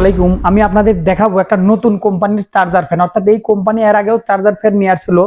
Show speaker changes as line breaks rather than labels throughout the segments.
আলাইকুম, আমি আপনাদের দেখাবো একটা নতুন কোম্পানির চার্জার ফ্যান অর্থাৎ এই কোম্পানি এর আগেও চার্জার ফ্যান নিয়ে আসছিল,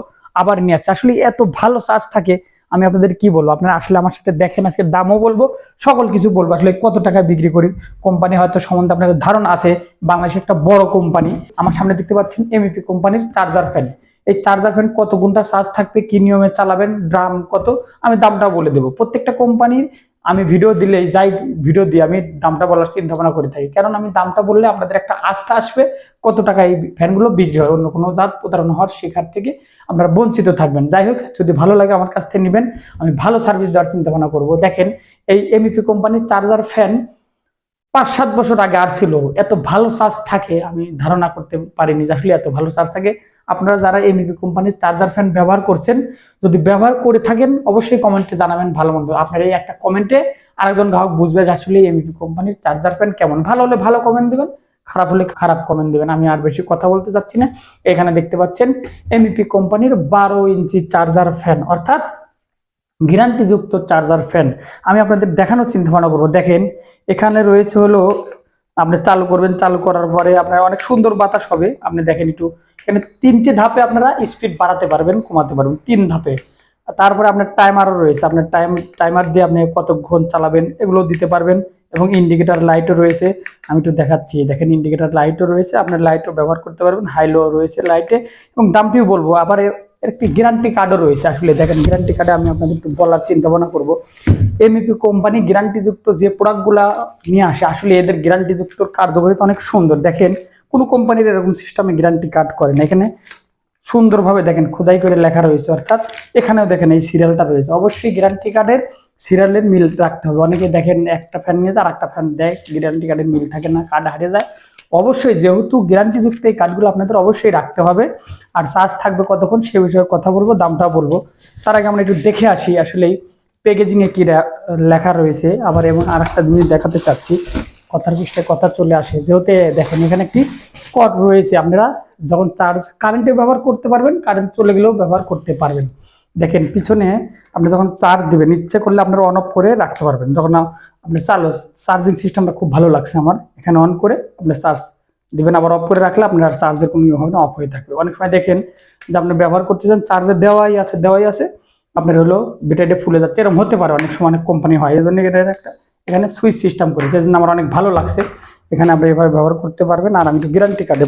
আবার নিয়ে আসছে। আসলে এত ভালো চার্জ থাকে, আমি আপনাদের কি বলব? আপনারা আসলে আমার সাথে দেখেন, আজকে দামও বলব, সকল কিছু বলব। আসলে কত টাকায় বিক্রি করি? কোম্পানি হয়তো সম্বন্ধে আপনাদের ধারণা আছে বাংলাদেশের একটা বড় কোম্পানি আমার সামনে দেখতে পাচ্ছেন এমইপি কোম্পানির চার্জার ফ্যান এই চার্জার ফ্যান কত ঘণ্টা চার্জ থাকবে, কি নিয়মে চালাবেন, দাম কত? আমি দামটা বলে দেবো। প্রত্যেকটা কোম্পানির আমি ভিডিও দিলে যাই ভিডিও দিয়ে আমি দামটা বলার চিন্তা ভাবনা করে থাকি। কারণ আমি দামটা বললে আপনাদের একটা আস্থা আসবে কত টাকা এই ফ্যানগুলো বিক্রি হয়। অন্য কোনো জাত প্রতারণা হওয়ার শেখার থেকে আপনারা বঞ্চিত থাকবেন। যাই হোক, যদি ভালো লাগে আমার কাছ থেকে নেবেন, আমি ভালো সার্ভিস দেওয়ার চিন্তা ভাবনা করব। দেখেন, এই এমইপি কোম্পানির চার্জার ফ্যান পাঁচ সাত বছর আগে আর ছিল। এত ভালো চার্জ থাকে, আমি ধারণা করতে পারিনি যে আসলে এত ভালো চার্জ থাকে। আপনারা যারা এমইপি কোম্পানির চার্জার ফ্যান ব্যবহার করছেন, যদি ব্যবহার করে থাকেন, অবশ্যই কমেন্টে জানাবেন ভালো মন্দ। আপনার এই একটা কমেন্টে আরেকজন গ্রাহক বুঝবে যে আসলে এমইপি কোম্পানির চার্জার ফ্যান কেমন। ভালো হলে ভালো কমেন্ট দেবেন, খারাপ হলে খারাপ কমেন্ট দেবেন। আমি আর বেশি কথা বলতে চাচ্ছি না। এখানে দেখতে পাচ্ছেন এমইপি কোম্পানির বারো ইঞ্চি চার্জার ফ্যান অর্থাৎ গ্যারান্টিযুক্ত চার্জার ফ্যান আমি আপনাদের দেখানোর চিন্তা ভাবনা করব। দেখেন, এখানে রয়েছে হলো আপনি চালু করবেন, চালু করার পরে আপনার অনেক সুন্দর বাতাস হবে। আপনি দেখেন একটু, এখানে তিনটে ধাপে আপনারা স্পিড বাড়াতে পারবেন, কমাতে পারবেন, তিন ধাপে। তারপরে আপনার টাইমারও রয়েছে, আপনার টাইম টাইমার দিয়ে আপনি কতক্ষণ চালাবেন এগুলো দিতে পারবেন এবং ইন্ডিকেটার লাইটও রয়েছে। আমি একটু দেখাচ্ছি, দেখেন ইন্ডিকেটার লাইটও রয়েছে, আপনার লাইটও ব্যবহার করতে পারবেন হাইলো রয়েছে লাইটে এবং দামটিও বলব, আবার একটি গ্যারান্টি কার্ডও রয়েছে। আসলে দেখেন গ্যারান্টি কার্ডে আমি আপনাদের একটু বলার চিন্তা ভাবনা করব এমইপি কোম্পানি গ্যারান্টিযুক্ত যে প্রোডাক্টগুলা নিয়ে আসে, আসলে এদের গ্যারান্টিযুক্ত কার্যকারিতা অনেক সুন্দর। দেখেন, কোনো কোম্পানির এরকম সিস্টেমে গ্যারান্টি কার্ড করে না। এখানে সুন্দরভাবে দেখেন, খোদাই করে লেখা রয়েছে। অর্থাৎ এখানেও দেখেন এই সিরিয়ালটা রয়েছে। অবশ্যই গ্যারান্টি কার্ডের সিরিয়ালের মিল রাখতে হবে। অনেকে দেখেন একটা ফ্যান নিয়ে যায় আর একটা ফ্যান দেয় গ্যারান্টি কার্ডের মিল থাকে না কার্ড হারিয়ে যায়। অবশ্যই যেহেতু গ্যারান্টিযুক্ত এই কার্ডগুলো আপনাদের অবশ্যই রাখতে হবে। আর চার্জ থাকবে কতক্ষণ সে বিষয়ে কথা বলব, দামটাও বলব। তার আগে আমরা একটু দেখে আসি আসলে প্যাকেজিংয়ে কী লেখা রয়েছে। আবার এবং আর একটা জিনিস দেখাতে চাচ্ছি। কথার পৃষ্ঠে কথা চলে আসে। যেহেতু দেখেন, এখানে একটি কট রয়েছে। আপনারা যখন চার্জ কারেন্টে ব্যবহার করতে পারবেন কারেন্ট চলে গেলেও ব্যবহার করতে পারবেন। দেখেন পিছনে আপনি যখন চার্জ দেবেন, ইচ্ছে করলে আপনারা অন অফ করে রাখতে পারবেন। যখন আপনি চার্জ চার্জিং সিস্টেমটা খুব ভালো লাগছে আমার। এখানে অন করে আপনি চার্জ দেবেন, আবার অফ করে রাখলে আপনার চার্জের কোনো ইয়ে হবে না অফ হয়ে থাকবে। অনেক সময় দেখেন যে আপনি ব্যবহার করতেছেন চার্জে দেওয়াই আছে দেওয়াই আছে। আপনার হলো ব্যাটারিটা ফুলে যাচ্ছে। এরকম হতে পারে, অনেক সময় অনেক কোম্পানি হয়। এই জন্য এটার একটা, এখানে সুইচ সিস্টেম করেছে। এই জন্য আমার অনেক ভালো লাগছে। এখানে আপনি এভাবে ব্যবহার করতে পারবেন। আর আমি একটু গ্যারান্টি কার্ডে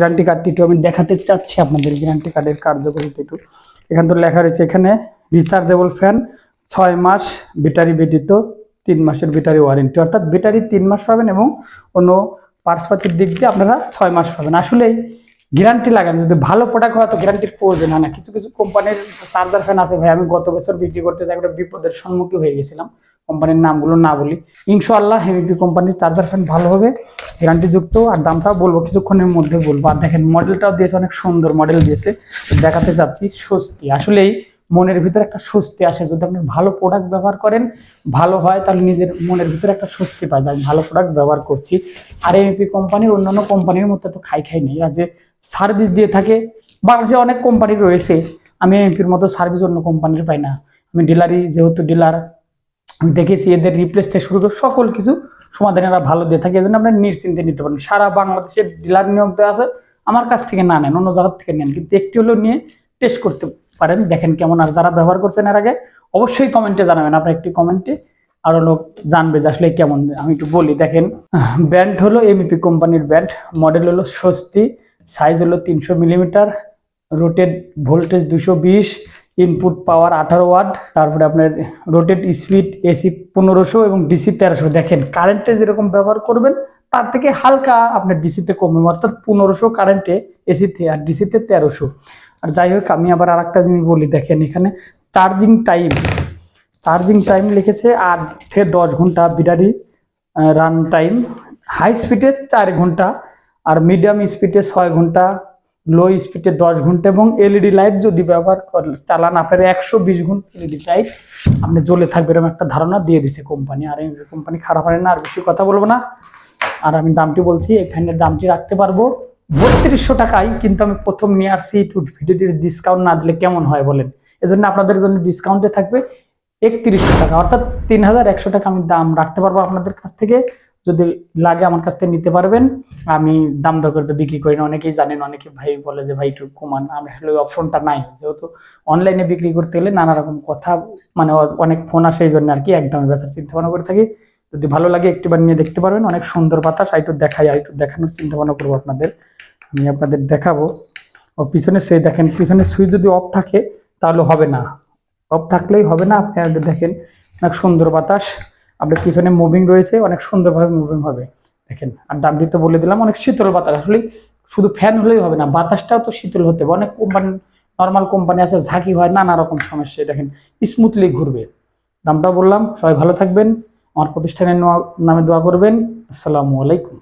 গ্যারান্টি কার্ডটি একটু আমি দেখাতে চাচ্ছি আপনাদের গ্যারান্টি কার্ডের কার্যকারিতা একটু। এখানে তো লেখা রয়েছে এখানে রিচার্জেবল ফ্যান ছয় মাস ব্যাটারি ব্যতীত তিন মাসের ব্যাটারি ওয়ারেন্টি অর্থাৎ ব্যাটারি তিন মাস পাবেন এবং অন্য পার্সপাতির দিক দিয়ে আপনারা ছয় মাস পাবেন। আসলেই গ্যারান্টি লাগান, যদি ভালো প্রোডাক্ট হয় তো গ্যারান্টির প্রয়োজন হয় না। কিছু কিছু কোম্পানির চার্জার ফ্যান আছে ভাই, আমি গত বছর বিক্রি করতে যাই, একটা বিপদের সম্মুখীন হয়ে গেছিলাম। কোম্পানির নামগুলো না বলি। ইনশাআল্লাহ হেমিপি কোম্পানির চার্জার ফ্যান ভালো হবে গ্যারান্টিযুক্ত আর দামটাও বলব কিছুক্ষণের মধ্যে বলব। আর দেখেন মডেলটাও দিয়েছে, অনেক সুন্দর মডেল দিয়েছে। দেখাতে চাচ্ছি স্বস্তি। আসলেই মনের ভিতরে একটা স্বস্তি আসে। যদি আপনি ভালো প্রোডাক্ট ব্যবহার করেন, ভালো হয়, তাহলে নিজের মনের ভিতরে একটা স্বস্তি পায় আমি ভালো প্রোডাক্ট ব্যবহার করছি। আর এমপি কোম্পানির অন্যান্য কোম্পানির মধ্যে তো খাই খাই নেই। আর যে সার্ভিস দিয়ে থাকে, বাংলাদেশে অনেক কোম্পানি রয়েছে। আমি এমপির মতো সার্ভিস অন্য কোম্পানির পাই না। আমি ডিলারই যেহেতু ডিলার দেখেছি এদের রিপ্লেস থেকে শুরু করে সকল কিছু সমাধান এরা ভালো দিয়ে থাকে, এজন্য আপনার নিশ্চিন্তে নিতে পারেন সারা বাংলাদেশের ডিলার নিয়োগ দেওয়া আছে, আমার কাছ থেকে না নেন, অন্য জায়গার থেকে নেন, কিন্তু একটি হলেও নিয়ে টেস্ট করতে পারেন। দেখেন কেমন আর যারা ব্যবহার করছেন এর আগে, অবশ্যই কমেন্টে জানাবেন, আপনার একটি কমেন্টে আরও লোক জানবে যে আসলে কেমন। আমি একটু বলি, দেখেন ব্যান্ড হলো এমইপি কোম্পানির ব্যান্ড মডেল হলো স্বস্তি সাইজ হলো তিনশো মিলিমিটার রোটেড ভোল্টেজ দুশো বিশ ইনপুট পাওয়ার আঠারো ওয়াট তারপরে আপনার রোটেট স্পিড এসি পনেরোশো এবং ডিসি তেরোশো। দেখেন কারেন্টে যেরকম ব্যবহার করবেন, তার থেকে হালকা আপনার ডিসিতে কমবে অর্থাৎ পনেরোশো কারেন্টে এসিতে আর ডিসিতে তেরোশো। আর যাই হোক, আমি আবার আর একটা জিনিস বলি, দেখেন এখানে চার্জিং টাইম চার্জিং টাইম লিখেছে আট থেকে দশ ঘণ্টা বিটারি রান টাইম হাই স্পিডে চার ঘণ্টা, আর মিডিয়াম স্পিডে ছয় ঘণ্টা। লো স্পিডে দশ ঘণ্টা এবং এলইডি লাইট যদি ব্যবহার কর, চালান আপনার একশো বিশ ঘণ্টা এলইডি লাইট আপনি জ্বলে থাকবে এরকম একটা ধারণা দিয়ে দিছে কোম্পানি আর এই কোম্পানি খারাপ হয় না আর বেশি কথা বলব না। আর আমি দামটি বলছি, এই ফ্যানের দামটি রাখতে পারব। বত্রিশশো টাকায় কিন্তু আমি প্রথম নিয়ে আসছি একটু ভিডিওটির ডিসকাউন্ট না দিলে কেমন হয় বলেন? এজন্য আপনাদের জন্য ডিসকাউন্টে থাকবে একত্রিশশো টাকা। অর্থাৎ তিন হাজার একশো টাকা আমি দাম রাখতে পারব আপনাদের কাছ থেকে। যদি লাগে আমার কাছ থেকে নিতে পারবেন। আমি দাম দর করে তো বিক্রি করি না। অনেকেই জানেন, অনেকে ভাই বলে যে, ভাই, একটু কমান। আমি আসলে অপশনটা নাই। যেহেতু অনলাইনে বিক্রি করতে গেলে নানা রকম কথা মানে অনেক ফোন আসে এই জন্য আর কি একদমই বেচার চিন্তা ভাবনা করে থাকি। যদি ভালো লাগে একটিবার নিয়ে দেখতে পারবেন। অনেক সুন্দর বাতাস আইটু দেখাই আইটু দেখানোর চিন্তা ভাবনা করব আপনাদের। আমি আপনাদের দেখাবো। ও পিছনে সে দেখেন, পিছনে সুইচ যদি অফ থাকে, তাহলে হবে না। অফ থাকলেই হবে না। আপনি দেখেন, অনেক সুন্দর বাতাস। আপনার পিছনে মুভিং রয়েছে, অনেক সুন্দরভাবে মুভিং হবে। দেখেন, আর দামটি তো বলে দিলাম, অনেক শীতল বাতাস। আসলে শুধু ফ্যান হলেই হবে না, বাতাসটাও তো শীতল হতে হবে। অনেক কোম্পানি নর্মাল কোম্পানি আছে, ঝাঁকি হয়, নানা রকম সমস্যা দেখেন স্মুথলি ঘুরবে। দামটা বললাম, সবাই ভালো থাকবেন, আমার প্রতিষ্ঠানের নামে দোয়া করবেন। আসসালামু আলাইকুম।